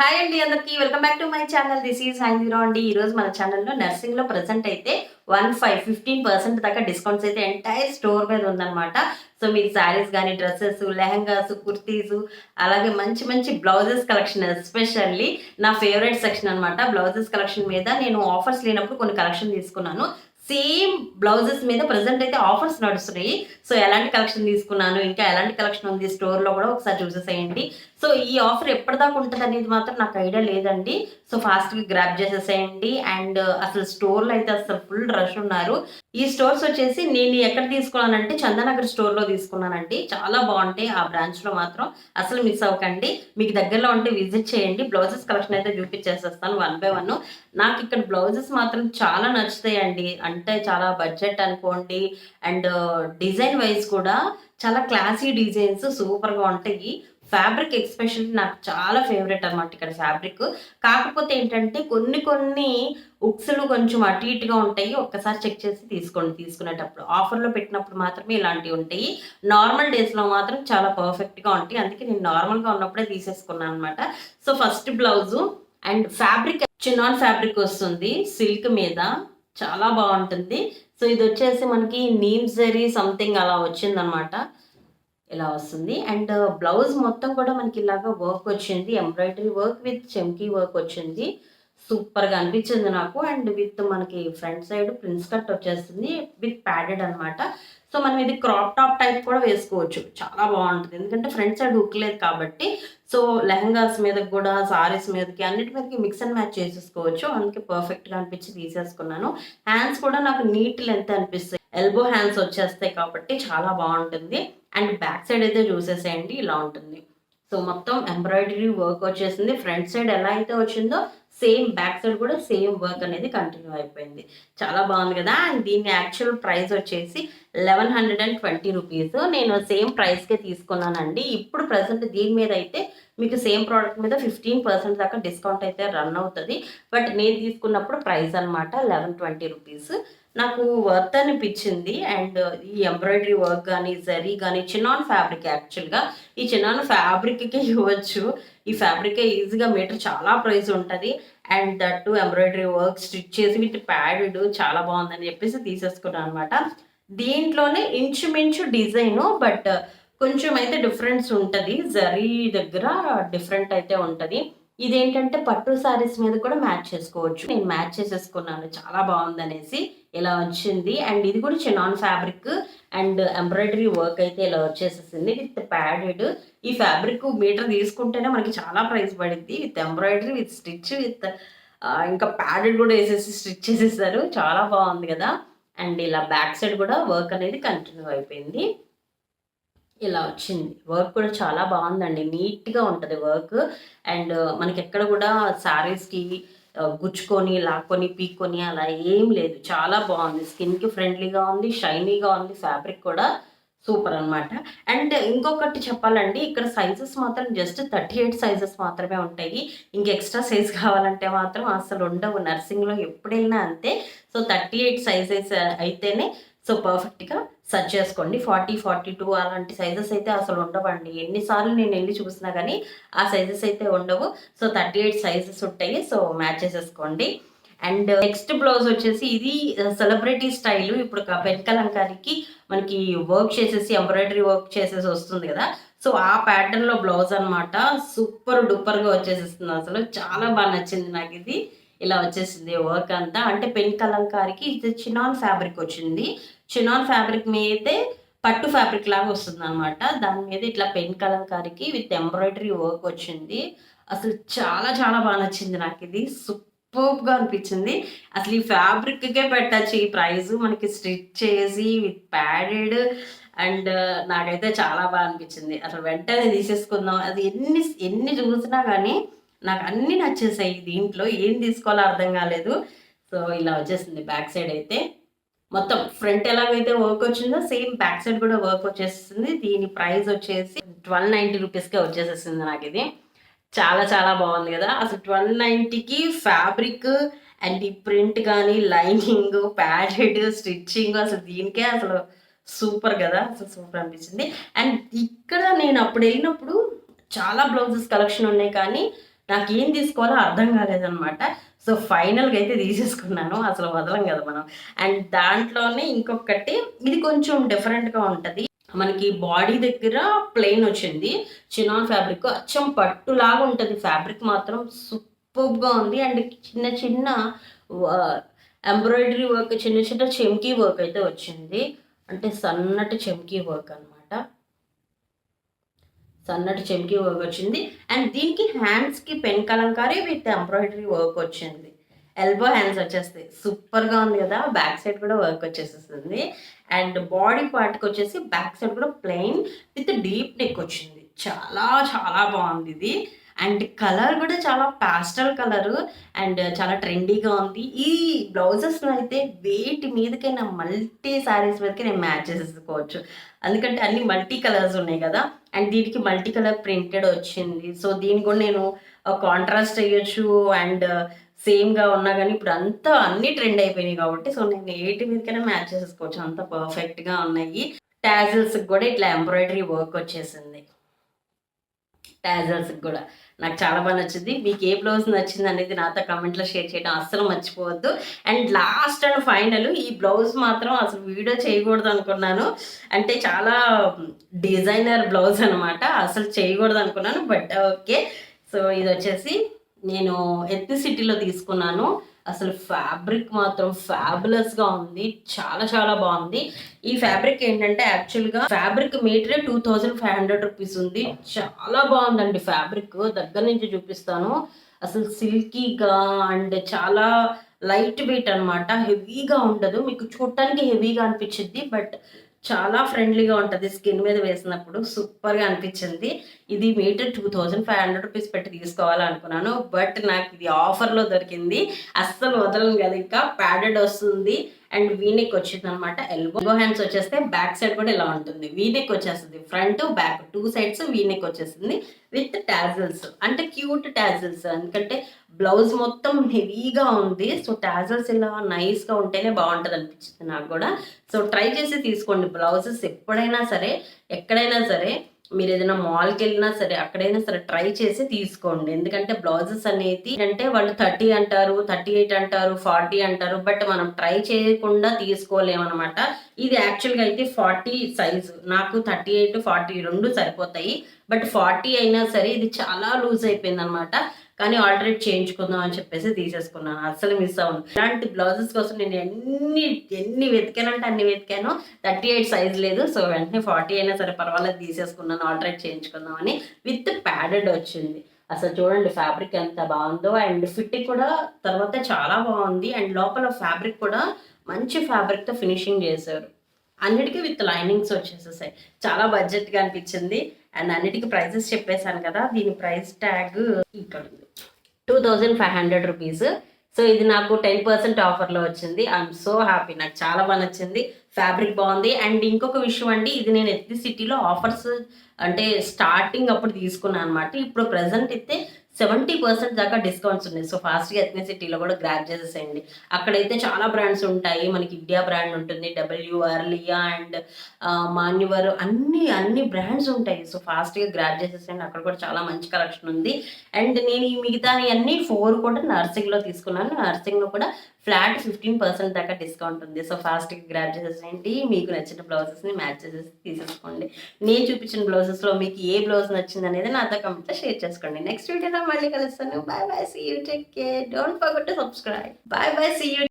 Hi అండి అందరికీ welcome back to my channel. This is హైందీరో అండి. ఈ రోజు మన ఛానల్లో నర్సింగ్లో ప్రెసెంట్ అయితే వన్ ఫైవ్ ఫిఫ్టీన్ పర్సెంట్ దాకా డిస్కౌంట్స్ అయితే ఎంటైర్ స్టోర్ మీద ఉందన్నమాట. సో మీరు శారీస్ కానీ డ్రెస్సెస్ లెహంగాస్ కుర్తీస్ అలాగే మంచి మంచి బ్లౌజెస్ కలెక్షన్ ఎస్పెషల్లీ నా ఫేవరెట్ సెక్షన్ అన్నమాట. బ్లౌజెస్ కలెక్షన్ మీద నేను ఆఫర్స్ లేనప్పుడు కొన్ని కలెక్షన్ తీసుకున్నాను. సేమ్ బ్లౌజెస్ మీద ప్రజెంట్ అయితే ఆఫర్స్ నడుస్తున్నాయి. సో ఎలాంటి కలెక్షన్ తీసుకున్నాను ఇంకా ఎలాంటి కలెక్షన్ ఉంది స్టోర్లో కూడా ఒకసారి చూసేసేయండి. సో ఈ ఆఫర్ ఎప్పటిదాకా ఉంటుంది అనేది మాత్రం నాకు ఐడియా లేదండి. సో ఫాస్ట్గా గ్రాప్ చేసేసేయండి. అండ్ అసలు స్టోర్లో అయితే అసలు ఫుల్ రష్ ఉన్నారు. ఈ స్టోర్స్ వచ్చేసి నేను ఎక్కడ తీసుకున్నానంటే చందనగర్ స్టోర్లో తీసుకున్నానండి. చాలా బాగుంటాయి ఆ బ్రాంచ్లో మాత్రం. అసలు మిస్ అవ్వకండి. మీకు దగ్గరలో ఉంటే విజిట్ చేయండి. బ్లౌజెస్ కలెక్షన్ అయితే చూపించేసేస్తాను వన్ బై వన్ నాకు ఇక్కడ బ్లౌజెస్ మాత్రం చాలా నచ్చుతాయండి. అంటే చాలా బడ్జెట్ అనుకోండి. అండ్ డిజైన్ వైజ్ కూడా చాలా క్లాసీ డిజైన్స్ సూపర్గా ఉంటాయి. ఫ్యాబ్రిక్ ఎక్స్ప్రెషన్ నాకు చాలా ఫేవరెట్ అనమాట ఇక్కడ ఫ్యాబ్రిక్. కాకపోతే ఏంటంటే కొన్ని కొన్ని ఉక్స్లు కొంచెం అటు ఇటుగా ఉంటాయి ఒక్కసారి చెక్ చేసి తీసుకోండి తీసుకునేటప్పుడు. ఆఫర్లో పెట్టినప్పుడు మాత్రమే ఇలాంటివి ఉంటాయి. నార్మల్ డేస్లో మాత్రం చాలా పర్ఫెక్ట్గా ఉంటాయి. అందుకే నేను నార్మల్గా ఉన్నప్పుడే తీసేసుకున్నాను అనమాట so first blouse and fabric chinon fabric వస్తుంది సిల్క్ మీద. చాలా బాగుంటుంది. సో ఇది వచ్చేసి మనకి నీమ్ జరీ సంథింగ్ అలా వచ్చిందనమాట ఇలా వస్తుంది. అండ్ uh, బ్లౌజ్ మొత్తం కూడా మనకి ఇలాగా వర్క్ వచ్చింది. ఎంబ్రాయిడరీ వర్క్ విత్ చెమ్కీ వర్క్ వచ్చింది. సూపర్గా అనిపించింది నాకు. అండ్ విత్ మనకి ఫ్రంట్ సైడ్ ప్రిన్స్ కట్ వచ్చేస్తుంది. విత్ ప్యాడెడ్ అన్నమాట. సో మనం ఇది క్రాప్ టాప్ టైప్ కూడా వేసుకోవచ్చు. చాలా బాగుంటుంది. ఎందుకంటే ఫ్రంట్ సైడ్ హుక్ లేదు కాబట్టి. సో లెహంగాస్ మీదకి కూడా సారీస్ మీదకి అన్నిటి మీదకి మిక్స్ అండ్ మ్యాచ్ చేసేసుకోవచ్చు. అందుకే పర్ఫెక్ట్గా అనిపించి తీసేసుకున్నాను. హ్యాండ్స్ కూడా నాకు నీట్ లెంత్ అనిపిస్తాయి ఎల్బో హ్యాండ్స్ వచ్చేస్తాయి కాబట్టి చాలా బాగుంటుంది. అండ్ బ్యాక్ సైడ్ అయితే చూసేసేయండి ఇలా ఉంటుంది. సో మొత్తం ఎంబ్రాయిడరీ వర్క్ వచ్చేసింది. ఫ్రంట్ సైడ్ ఎలా అయితే వచ్చిందో సేమ్ బ్యాక్ సైడ్ కూడా సేమ్ వర్క్ అనేది కంటిన్యూ అయిపోయింది. చాలా బాగుంది కదా? అండ్ దీని యాక్చువల్ ప్రైస్ వచ్చేసి eleven hundred and twenty rupees నేను సేమ్ ప్రైస్కే తీసుకున్నానండి. ఇప్పుడు ప్రజెంట్ దీని మీద అయితే మీకు సేమ్ ప్రోడక్ట్ మీద ఫిఫ్టీన్ పర్సెంట్ దాకా డిస్కౌంట్ అయితే రన్ అవుతుంది. బట్ నేను తీసుకున్నప్పుడు ప్రైస్ అనమాట లెవెన్ ట్వంటీ రూపీస్ నాకు వర్త్ అనిపించింది. అండ్ uh, ఈ ఎంబ్రాయిడరీ వర్క్ కానీ జరీ కానీ చిన్నాన్ ఫ్యాబ్రిక్ యాక్చువల్గా ఈ చిన్నాన్ ఫ్యాబ్రిక్కే ఇవ్వచ్చు. ఈ ఫ్యాబ్రిక్ ఈజీగా మీటర్ చాలా ప్రైస్ ఉంటుంది. And that embroidery work stitch చేసి విత్ ప్యాడెడ్ చాలా బాగుందని చెప్పేసి తీసేసుకున్నాను అనమాట దీంట్లోనే ఇంచుమించు డిజైను బట్ uh, కొంచెం అయితే డిఫరెన్స్ ఉంటుంది. జరీ దగ్గర డిఫరెంట్ అయితే ఉంటుంది. ఇదేంటంటే పట్టు సారీస్ మీద కూడా మ్యాచ్ చేసుకోవచ్చు. నేను మ్యాచ్ చేసేసుకున్నాను. చాలా బాగుంది అనేసి ఇలా వచ్చింది. అండ్ ఇది కూడా chinon fabric and embroidery work అయితే ఇలా వచ్చేసేసింది విత్ ప్యాడెడ్ ఈ ఫ్యాబ్రిక్ మీటర్ తీసుకుంటేనే మనకి చాలా ప్రైస్ పడింది. With embroidery with stitch with ఇంకా ప్యాడెడ్ కూడా వేసేసి స్టిచ్ చేసేసారు. చాలా బాగుంది కదా? అండ్ ఇలా బ్యాక్ సైడ్ కూడా వర్క్ అనేది కంటిన్యూ అయిపోయింది. ఇలా వచ్చింది. వర్క్ కూడా చాలా బాగుందండి. నీట్గా ఉంటుంది వర్క్. అండ్ మనకి ఎక్కడ కూడా శారీస్కి గుచ్చుకొని లాక్కొని పీక్కొని అలా ఏం లేదు. చాలా బాగుంది. స్కిన్కి ఫ్రెండ్లీగా ఉంది షైనీగా ఉంది ఫ్యాబ్రిక్ కూడా సూపర్ అనమాట అండ్ ఇంకొకటి చెప్పాలండి ఇక్కడ సైజెస్ మాత్రం జస్ట్ థర్టీ ఎయిట్ సైజెస్ మాత్రమే ఉంటాయి. ఇంక ఎక్స్ట్రా సైజ్ కావాలంటే మాత్రం అసలు ఉండవు. నర్సింగ్లో ఎప్పుడైనా అంతే. సో థర్టీ ఎయిట్ సైజెస్ అయితేనే సో పర్ఫెక్ట్గా సెర్చ్ చేసుకోండి. ఫార్టీ ఫార్టీ టూ అలాంటి సైజెస్ అయితే అసలు ఉండవండి. ఎన్నిసార్లు నేను వెళ్ళి చూసినా కానీ ఆ సైజెస్ అయితే ఉండవు. సో థర్టీ ఎయిట్ సైజెస్ ఉంటాయి. సో మ్యాచ్ చేసేసుకోండి. అండ్ నెక్స్ట్ బ్లౌజ్ వచ్చేసి ఇది సెలబ్రిటీ స్టైల్ ఇప్పుడు వెనకలంకానికి మనకి వర్క్ చేసేసి ఎంబ్రాయిడరీ వర్క్ చేసేసి వస్తుంది కదా. సో ఆ ప్యాటర్న్లో బ్లౌజ్ అనమాట సూపర్ డూపర్గా వచ్చేసేస్తుంది అసలు. చాలా బాగా నచ్చింది నాకు ఇది ఇలా వచ్చేసింది వర్క్ అంతా. అంటే పెన్ కలంకారికి ఇది చినాన్ ఫ్యాబ్రిక్ వచ్చింది. చినాన్ ఫ్యాబ్రిక్ మీదే పట్టు ఫ్యాబ్రిక్ లాగా వస్తుంది అనమాట దాని మీద ఇట్లా పెన్ కలంకారికి విత్ ఎంబ్రాయిడరీ వర్క్ వచ్చింది. అసలు చాలా చాలా బాగా నచ్చింది నాకు ఇది. సూపర్గా అనిపించింది. అసలు ఈ ఫ్యాబ్రిక్కే పెట్టచ్చు. ఈ ప్రైస్ మనకి స్టిచ్ చేసి విత్ ప్యాడెడ్ అండ్ నాకైతే చాలా బాగా అనిపించింది. అసలు వెంటనే తీసేసుకుందాం. అది ఎన్ని ఎన్ని చూసినా కానీ నాకు అన్నీ నచ్చేసాయి దీంట్లో. ఏం తీసుకోవాలో అర్థం కాలేదు. సో ఇలా వచ్చేసింది బ్యాక్ సైడ్ అయితే. మొత్తం ఫ్రంట్ ఎలాగైతే వర్క్ వచ్చిందో సేమ్ బ్యాక్ సైడ్ కూడా వర్క్ వచ్చేస్తుంది దీని ప్రైస్ వచ్చేసి ట్వెల్వ్ నైంటీ రూపీస్కే వచ్చేసేసింది నాకు ఇది. చాలా చాలా బాగుంది కదా. అసలు ట్వెల్వ్ నైంటీకి ఫ్యాబ్రిక్ అండ్ ఈ ప్రింట్ కానీ లైనింగ్ ప్యాడెడ్ స్టిచ్చింగ్ అసలు దీనికే అసలు సూపర్ కదా. అసలు సూపర్ అనిపించింది. అండ్ ఇక్కడ నేను అప్పుడు వెళ్ళినప్పుడు చాలా బ్లౌజెస్ కలెక్షన్ ఉన్నాయి కానీ నాకు ఏం తీసుకోవాలో అర్థం కాలేదనమాట సో ఫైనల్గా అయితే తీసేసుకున్నాను. అసలు వదలం కదా మనం. అండ్ దాంట్లోనే ఇంకొకటి ఇది కొంచెం డిఫరెంట్గా ఉంటుంది. మనకి బాడీ దగ్గర ప్లెయిన్ వచ్చింది. చినాన్ ఫ్యాబ్రిక్ అచ్చం పట్టులాగా ఉంటుంది. ఫ్యాబ్రిక్ మాత్రం సూపర్గా ఉంది. అండ్ చిన్న చిన్న ఎంబ్రాయిడరీ వర్క్ చిన్న చిన్న చెమ్కీ వర్క్ అయితే వచ్చింది. అంటే సన్నటి చెమ్కీ వర్క్ అనమాట సన్నటి చెమ్కి వర్క్ వచ్చింది. అండ్ దీనికి హ్యాండ్స్కి pen Kalamkari with embroidery work వచ్చింది. ఎల్బో హ్యాండ్స్ వచ్చేస్తాయి. సూపర్గా ఉంది కదా. బ్యాక్ సైడ్ కూడా వర్క్ వచ్చేసేస్తుంది అండ్ బాడీ పార్ట్కి వచ్చేసి బ్యాక్ సైడ్ కూడా ప్లెయిన్ విత్ డీప్ నెక్ వచ్చింది. చాలా చాలా బాగుంది ఇది. అండ్ కలర్ కూడా చాలా పాస్టల్ కలర్ అండ్ చాలా ట్రెండీగా ఉంది. ఈ బ్లౌజెస్ అయితే వేటి మీదకైనా మల్టీ శారీస్ మీదకి నేను మ్యాచ్ చేసేసుకోవచ్చు. ఎందుకంటే అన్ని మల్టీ కలర్స్ ఉన్నాయి కదా అండ్ దీనికి మల్టీ కలర్ ప్రింటెడ్ వచ్చింది. సో దీని కూడా నేను కాంట్రాస్ట్ అయ్యొచ్చు అండ్ సేమ్గా ఉన్నా కానీ ఇప్పుడు అంతా అన్ని ట్రెండ్ అయిపోయినాయి కాబట్టి సో నేను ఏటి మీదకైనా మ్యాచ్ చేసేసుకోవచ్చు. అంత పర్ఫెక్ట్గా ఉన్నాయి. ట్యాజిల్స్కి కూడా ఇట్లా ఎంబ్రాయిడరీ వర్క్ వచ్చేసింది. టాజల్స్కి కూడా. నాకు చాలా బాగా నచ్చింది. మీకు ఏ బ్లౌజ్ నచ్చింది అనేది నాతో కమెంట్లో షేర్ చేయడం అస్సలు మర్చిపోవద్దు. అండ్ లాస్ట్ అండ్ ఫైనల్ ఈ బ్లౌజ్ మాత్రం అసలు వీడియో చేయకూడదు అనుకున్నాను. అంటే చాలా డిజైనర్ బ్లౌజ్ అనమాట అసలు చేయకూడదు అనుకున్నాను బట్ ఓకే సో ఇది వచ్చేసి నేను సిటీలో తీసుకున్నాను. అసలు ఫ్యాబ్రిక్ మాత్రం ఫ్యాబులస్గా ఉంది. చాలా చాలా బాగుంది. ఈ ఫ్యాబ్రిక్ ఏంటంటే యాక్చువల్గా fabric మీటరే two thousand five hundred rupees ఉంది. చాలా బాగుందండి ఫ్యాబ్రిక్. దగ్గర నుంచి చూపిస్తాను. అసలు సిల్కీగా అండ్ చాలా లైట్ వెయిట్ అనమాట హెవీగా ఉండదు. మీకు చూడటానికి హెవీగా అనిపించింది బట్ చాలా ఫ్రెండ్లీగా ఉంటుంది స్కిన్ మీద వేసినప్పుడు. సూపర్గా అనిపించింది. ఇది metre two thousand five hundred rupees పెట్టి తీసుకోవాలనుకున్నాను. బట్ నాకు ఇది ఆఫర్లో దొరికింది. అస్సలు వదలను కదా ఇంకా. ప్యాడెడ్ వస్తుంది. అండ్ వీనెక్ వచ్చింది అనమాట ఎల్బో హ్యాండ్స్ వచ్చేస్తే బ్యాక్ సైడ్ కూడా ఇలా ఉంటుంది. వీనెక్ వచ్చేస్తుంది. Front back two sides V neck వచ్చేస్తుంది విత్ టాజిల్స్ అంటే క్యూట్ టాజిల్స్ ఎందుకంటే బ్లౌజ్ మొత్తం హెవీగా ఉంది. సో టాజల్స్ ఇలా నైస్గా ఉంటేనే బాగుంటుంది అనిపించింది నాకు కూడా. సో ట్రై చేసి తీసుకోండి. బ్లౌజెస్ ఎప్పుడైనా సరే ఎక్కడైనా సరే మీరు ఏదైనా మాల్కి వెళ్ళినా సరే అక్కడైనా సరే ట్రై చేసి తీసుకోండి. ఎందుకంటే బ్లౌజెస్ అనేది అంటే వాళ్ళు థర్టీ అంటారు థర్టీ ఎయిట్ అంటారు ఫార్టీ అంటారు బట్ మనం ట్రై చేయకుండా తీసుకోలేమన్నమాట. ఇది యాక్చువల్గా అయితే ఫార్టీ సైజు నాకు థర్టీ ఎయిట్ ఫార్టీ రెండు సరిపోతాయి. బట్ ఫార్టీ అయినా సరే ఇది చాలా లూజ్ అయిపోయింది అనమాట కానీ ఆల్టరేట్ చేయించుకుందాం అని చెప్పేసి తీసేసుకున్నాను. అసలు మిస్ అవును ఇలాంటి బ్లౌజెస్ కోసం నేను ఎన్ని ఎన్ని వెతికానంటే అన్ని వెతికాను. థర్టీ ఎయిట్ సైజ్ లేదు. సో వెంటనే ఫార్టీ అయినా సరే పర్వాలేదు తీసేసుకున్నాను. ఆల్టరేట్ చేయించుకుందాం అని విత్ ప్యాడెడ్ వచ్చింది. అసలు చూడండి ఫ్యాబ్రిక్ ఎంత బాగుందో. అండ్ ఫిట్ కూడా తర్వాత చాలా బాగుంది. అండ్ లోపల ఫ్యాబ్రిక్ కూడా మంచి ఫ్యాబ్రిక్తో ఫినిషింగ్ చేశారు. అన్నిటికీ విత్ లైనింగ్స్ వచ్చేసేసాయి. చాలా బడ్జెట్గా అనిపించింది. అండ్ అన్నిటికీ ప్రైజెస్ చెప్పేశాను కదా దీని ప్రైస్ ట్యాగ్ ఇక్కడ ఉంది. Two thousand five hundred rupees so ఇది నాకు టెన్ పర్సెంట్ ఆఫర్లో వచ్చింది. ఐఎమ్ సో హ్యాపీ నాకు చాలా బాగా నచ్చింది. ఫ్యాబ్రిక్ బాగుంది. అండ్ ఇంకొక విషయం అండి ఇది నేను ఎత్తి సిటీలో ఆఫర్స్ అంటే స్టార్టింగ్ అప్పుడు తీసుకున్నాను అనమాట ఇప్పుడు ప్రజెంట్ అయితే సెవెంటీ పర్సెంట్ దాకా డిస్కౌంట్స్ ఉన్నాయి. సో ఫాస్ట్గా సిటీలో కూడా గ్రాప్ చేసేసేయండి. అక్కడైతే చాలా బ్రాండ్స్ ఉంటాయి. మనకి ఇండియా బ్రాండ్ ఉంటుంది డబ్ల్యూఆర్ లియా అండ్ మాన్యువర్ అన్ని అన్ని బ్రాండ్స్ ఉంటాయి. సో ఫాస్ట్గా గ్రాప్ చేసేసేయండి. అక్కడ కూడా చాలా మంచి కలెక్షన్ ఉంది. అండ్ నేను ఈ మిగతా అన్ని ఫోర్ కూడా నర్సింగ్లో తీసుకున్నాను. నర్సింగ్లో కూడా ఫ్లాట్ ఫిఫ్టీన్ పర్సెంట్ దాకా డిస్కౌంట్ ఉంది. సో ఫాస్ట్గా గ్రాప్ చేసేసేయండి. మీకు నచ్చిన బ్లౌజెస్ని మ్యాచ్ చేసేసి తీసేసుకోండి. నేను చూపించిన బ్లౌజెస్లో మీకు ఏ బ్లౌజ్ నచ్చింది అనేది నాతో కమెంట్లో షేర్ చేసుకోండి. నెక్స్ట్ వీడియోలో మళ్ళీ కలుస్తాను. Bye bye see you take care don't forget to subscribe bye bye see you